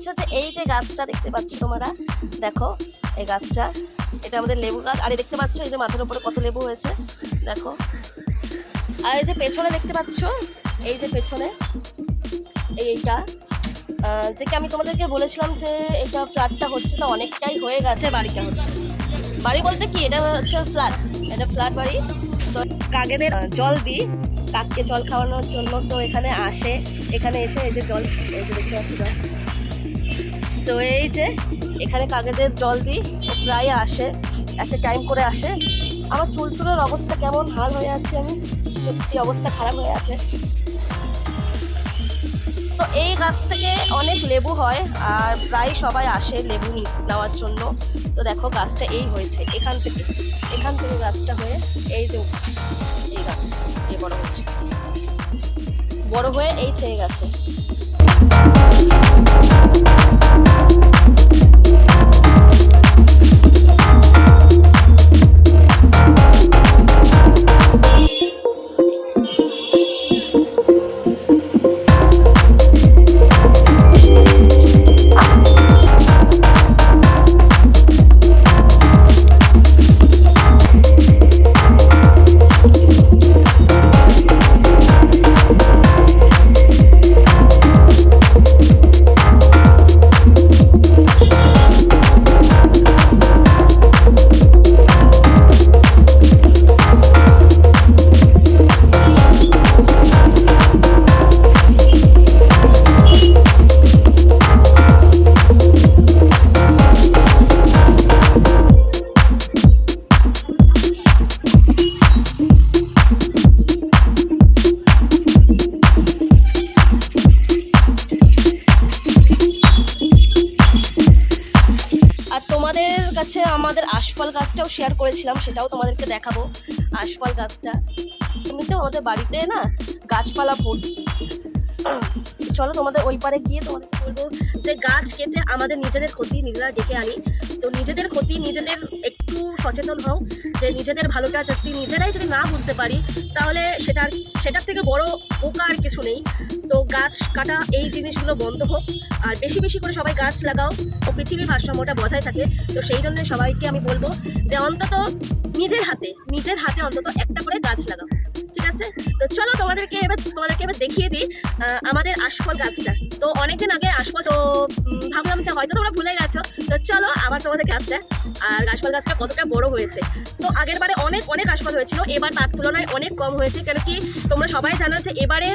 পাচ্ছ যে এই যে গাছটা দেখতে পাচ্ছ তোমরা, দেখো এই গাছটা, এটা আমাদের লেবু গাছ। আর দেখতে পাচ্ছ এই যে মাথার উপরে কত লেবু হয়েছে, দেখো। আর এই যে পেছনে দেখতে পাচ্ছ, এই যে পেছনে, এইটা যে কি আমি তোমাদেরকে বলেছিলাম যে এটা ফ্ল্যাটটা হচ্ছে তো অনেকটাই হয়ে গেছে, বাড়িটা হচ্ছে। বাড়ি বলতে কি, এটা হচ্ছে ফ্ল্যাট এটা ফ্ল্যাট বাড়ি। তো কাকেদের জল দিই, কাককে জল খাওয়ানোর জন্য তো এখানে আসে, এখানে এসে এই যে জল, এই যে দেখতে পাচ্ছি তো এই যে, এখানে কাকেদের জল দিই, প্রায় আসে, একটা টাইম করে আসে। আমার চুল চুলের অবস্থা কেমন হাল হয়ে আছে আমি? সত্যি অবস্থা খারাপ হয়ে আছে। তো এই গাছ থেকে অনেক লেবু হয়, আর প্রায় সবাই আসে লেবু নেওয়ার জন্য। তো দেখো গাছটা এই হয়েছে, এখান থেকে এখান থেকে গাছটা হয়ে এই যে এই গাছটা, এই বড় হচ্ছে। বড় হয়ে এই চেয়ে গেছে। তোমাদের আমাদের আশফল গাছটাও শেয়ার করেছিলাম, সেটাও তোমাদেরকে দেখাবো। আশফল গাছটা। তুমি তো আমাদের বাড়িতে না গাছপালা ভর্তি। চলো তোমাদের ওই পারে গিয়ে তোমাদেরকে বলব যে গাছ কেটে আমাদের নিজেদের ক্ষতি নিজেরা ডেকে আনি। তো নিজেদের ক্ষতি নিজেদের একটু সচেতন হও, যে নিজেদের ভালোটা যদি নিজেরাই যদি না বুঝতে পারি, তাহলে সেটার সেটার থেকে বড় পোকা আর কিছু নেই। তো গাছ কাটা এই জিনিসগুলো বন্ধ হোক, আর বেশি বেশি করে সবাই গাছ লাগাও। ও পৃথিবীর ভারসাম্যটা বজায় থাকে। তো সেই জন্য সবাইকে আমি বলব যে অন্তত নিজের হাতে নিজের হাতে অন্তত একটা করে গাছ লাগাও। ঠিক আছে? তো চলো তোমাদেরকে এবার তোমাদেরকে এবার দেখিয়ে দিই আমাদের আশফল গাছটা। তো অনেকদিন আগে আশফল তো ভাবলাম যে হয়তো তোমরা ভুলে গেছো, তো চলো আবার তোমাদের গাছটা, আর আশফল গাছটা কতটা বড় হয়েছে। তো আগের বারে অনেক অনেক আশফল হয়েছিল, এবার তার তুলনায় অনেক কম হয়েছে, কেন কি তোমরা সবাই জানো যে এবারে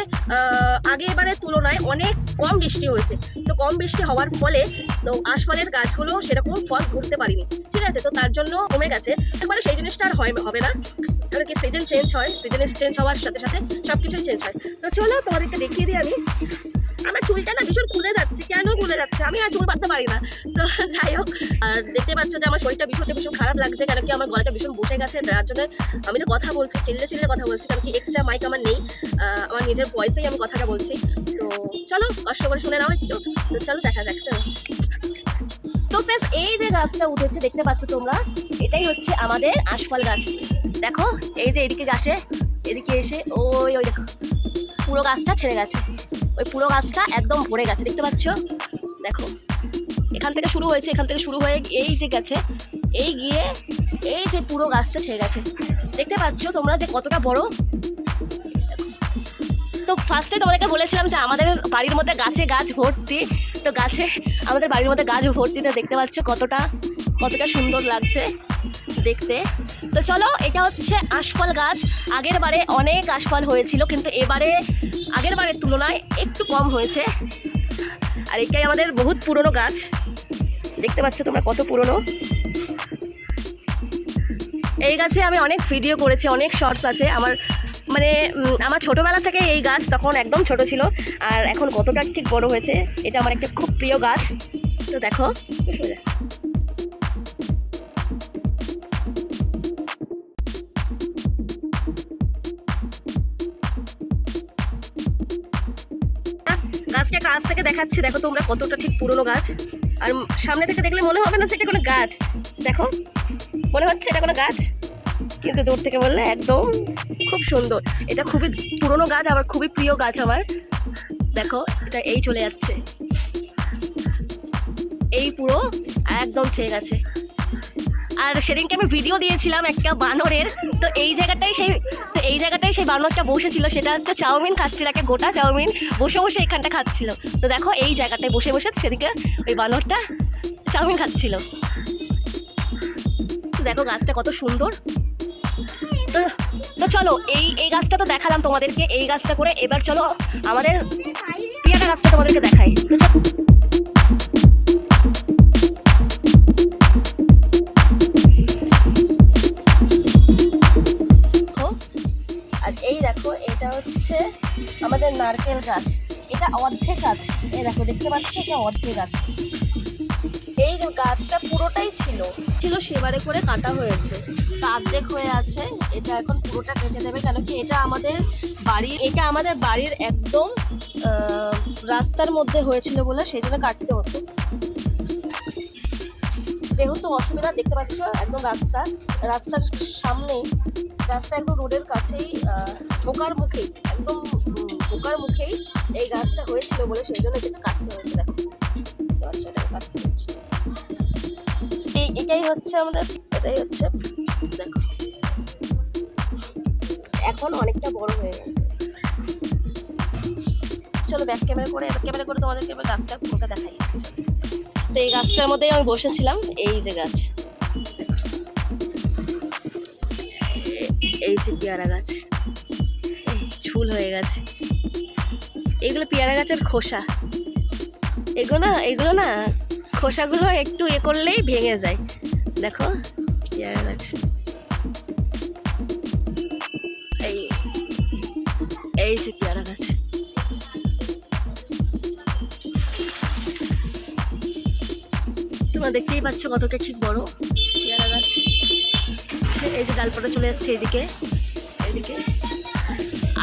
আগে এবারের তুলনায় অনেক কম বৃষ্টি হয়েছে। তো কম বৃষ্টি হওয়ার ফলে, তো আশফলের গাছগুলো সেরকম ফল ধরতে পারিনি। ঠিক আছে? তো তার জন্য কমে গেছে। এবারে সেই জিনিসটা আর হয়, হবে না। কারণ কি সিজন চেঞ্জ হয়? সিজনের চেঞ্জ হওয়ার সাথে সাথে সব কিছুই চেঞ্জ হয়। তো চলো তোমাদেরকে দেখিয়ে দিই আমি। আমার চুলটা না ভীষণ খুলে যাচ্ছে। কেন খুলে যাচ্ছে? আমি আর চুল বাঁধতে পারি না। তো যাই হোক দেখতে পাচ্ছ যে আমার শরীরটা ভীষণ ভীষণ খারাপ লাগছে কারণ কি আমার গলাটা ভীষণ বসে গেছে। যার জন্য আমি যে কথা বলছি, চিল্লে চিল্লে কথা বলছি, কারণ কি এক্সট্রা মাইক আমার নেই। আমার নিজের ভয়েসেই আমি কথাটা বলছি। তো চলো, কষ্ট করে শুনে নাও একটু। তো চলো দেখা যাক। তো তো ফ্রেন্ডস, এই যে গাছটা উঠেছে, দেখতে পাচ্ছ তোমরা? এটাই হচ্ছে আমাদের আশফল গাছ। দেখো, এই যে এদিকে আসে এদিকে এসে, ওই ওই দেখো, পুরো গাছটা ছেড়ে গেছে। ওই পুরো গাছটা একদম ভরে গেছে, দেখতে পাচ্ছ? দেখো, এখান থেকে শুরু হয়েছে, এখান থেকে শুরু হয়ে এই যে গেছে, এই গিয়ে এই যে পুরো গাছটা ছেড়ে গেছে। দেখতে পাচ্ছ তোমরা যে কতটা বড়? তো ফার্স্টে তোমাদেরকে বলেছিলাম যে আমাদের বাড়ির মধ্যে গাছে গাছ ভর্তি, তো গাছে আমাদের বাড়ির মধ্যে গাছ ভর্তি, তো দেখতে পাচ্ছ কতটা কতটা সুন্দর লাগছে দেখতে। তো চলো, এটা হচ্ছে আশফল গাছ। আগের বারে অনেক আশফল হয়েছিল, কিন্তু এবারে আগের বারের তুলনায় একটু কম হয়েছে। আর এটাই আমাদের বহুত পুরনো গাছ। দেখতে পাচ্ছ তোমরা কত পুরনো? এই গাছে আমি অনেক ভিডিও করেছি, অনেক শর্টস আছে। আমার মানে আমার ছোটোবেলা থেকে এই গাছ তখন একদম ছোট ছিল। আর এখন কতটা ঠিক বড় হয়েছে, এটা আমার একটা খুব প্রিয় গাছ। তো দেখো সোজা। গাছটা কাছ থেকে দেখাচ্ছি, দেখো তোমরা কতটা ঠিক পুরনো গাছ। আর সামনে থেকে দেখলে মনে হবে না এটা কোনো গাছ। দেখো, মনে হচ্ছে এটা কোনো গাছ। কিন্তু দূর থেকে বললে একদম খুব সুন্দর। এটা খুবই পুরনো গাছ, আবার খুবই প্রিয় গাছ আমার। দেখো, এটা এই চলে যাচ্ছে। এই পুরো একদম ছেয়ে গেছে। আর সেদিনকে আমি ভিডিও দিয়েছিলাম একটা বানরের। তো এই জায়গাটাই সেই তো এই জায়গাটাই সেই বানরটা বসেছিল, সেটা হচ্ছে চাউমিন খাচ্ছিল, একটা গোটা চাউমিন বসে বসে এখানটা খাচ্ছিল। তো দেখো এই জায়গাটায় বসে বসে সেদিকে ওই বানরটা চাউমিন খাচ্ছিল। তো দেখো গাছটা কত সুন্দর। তো তো চলো, এই এই গাছটা তো দেখালাম তোমাদেরকে, এই গাছটা করে এবার চলো আমাদের পিয়ারা গাছটা তোমাদেরকে দেখাই। তো এই দেখো, এটা হচ্ছে আমাদের নারকেল গাছ। এটা অর্ধেক আছে। এই দেখো, দেখতে পাচ্ছ? এটা অর্ধেক আছে। এই গাছটা পুরোটাই ছিল। ছিল সেবারে করে কাটা হয়েছে। অর্ধেক হয়ে আছে। এটা এখন পুরোটা কেটে দেবে। কেন কি এটা আমাদের বাড়ির এটা আমাদের বাড়ির একদম রাস্তার মধ্যে হয়েছিল বলে সেই জন্য কাটতে হতো। যেহেতু অসুবিধা দেখতে পাচ্ছ, একদম রাস্তা। রাস্তার সামনেই, রাস্তা একদম রোডের কাছেই ঢোকার মুখেই, একদম ঢোকার মুখেই এই গাছটা হয়েছিল বলে সেই জন্য যেটা কাটতে হয়েছে। এই, এটাই হচ্ছে আমাদের, এটাই হচ্ছে, দেখো। এখন অনেকটা বড় হয়ে গেছে। চলো ব্যাক ক্যামেরা করে ব্যাক ক্যামেরা করে তোমাদেরকে এবার গাছটা পুরোটা দেখাই। তো এই গাছটার মধ্যেই আমি বসেছিলাম, এই যে গাছ। এই যে পেয়ারা গাছ। ঝুল হয়ে গেছে। এগুলো পেয়ারা গাছের খোসা। এগুলো না এগুলো না, খোসাগুলো একটু এ করলেই ভেঙে যায়। দেখো, পেয়ারা গাছ। এই এই যে তোমরা দেখতেই পাচ্ছ কতকে ঠিক বড় পেয়ারা গাছ। এই যে ডালপাটা চলে যাচ্ছে এদিকে এদিকে।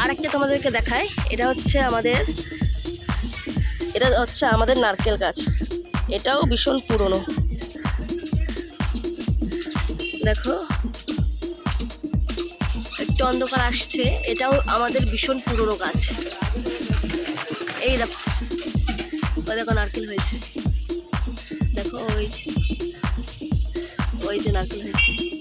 আর একটা তোমাদেরকে দেখায়, এটা হচ্ছে আমাদের, এটা হচ্ছে আমাদের নারকেল গাছ। এটাও ভীষণ পুরনো। দেখো, একটু অন্ধকার আসছে, এটাও আমাদের ভীষণ পুরনো গাছ। এই দেখো দেখো নারকেল হয়েছে। ওই ওই যে নারকেল হয়েছে।